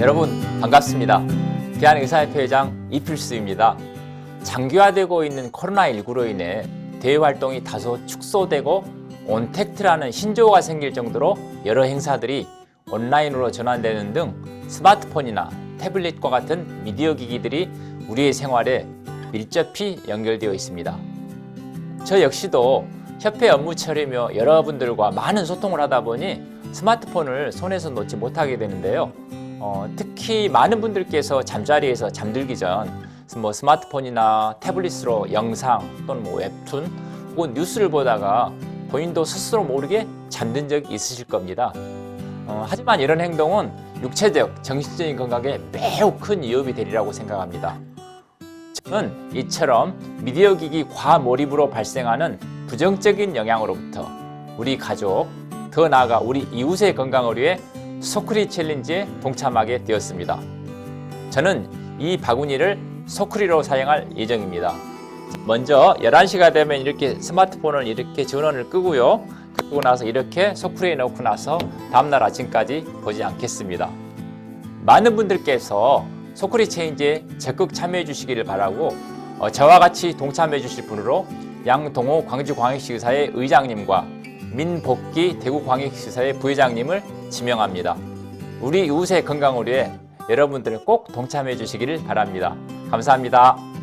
여러분 반갑습니다. 대한의사협회장 이필수입니다. 장기화되고 있는 코로나19로 인해 대외 활동이 다소 축소되고 온택트라는 신조어가 생길 정도로 여러 행사들이 온라인으로 전환되는 등 스마트폰이나 태블릿과 같은 미디어 기기들이 우리의 생활에 밀접히 연결되어 있습니다. 저 역시도 협회 업무 처리며 여러분들과 많은 소통을 하다 보니 스마트폰을 손에서 놓지 못하게 되는데요. 어, 특히 많은 분들께서 잠자리에서 잠들기 전 뭐 스마트폰이나 태블릿으로 영상 또는 뭐 웹툰 혹은 뉴스를 보다가 본인도 스스로 모르게 잠든 적이 있으실 겁니다. 어, 하지만 이런 행동은 육체적, 정신적인 건강에 매우 큰 위협이 되리라고 생각합니다. 저는 이처럼 미디어 기기 과몰입으로 발생하는 부정적인 영향으로부터 우리 가족, 더 나아가 우리 이웃의 건강을 위해 소크리 챌린지에 동참하게 되었습니다. 저는 이 바구니를 소크리로 사용할 예정입니다. 먼저 11시가 되면 이렇게 스마트폰을 이렇게 전원을 끄고요. 끄고 나서 이렇게 소크리에 넣고 나서 다음날 아침까지 보지 않겠습니다. 많은 분들께서 소크리 체인지에 적극 참여해 주시기를 바라고 어, 저와 같이 동참해 주실 분으로 양동호 광주광역시의사의 의장님과 민복기 대구광역시의사의 부회장님을 지명합니다. 우리 이웃의 건강을 위해 여러분들 꼭 동참해 주시기를 바랍니다. 감사합니다.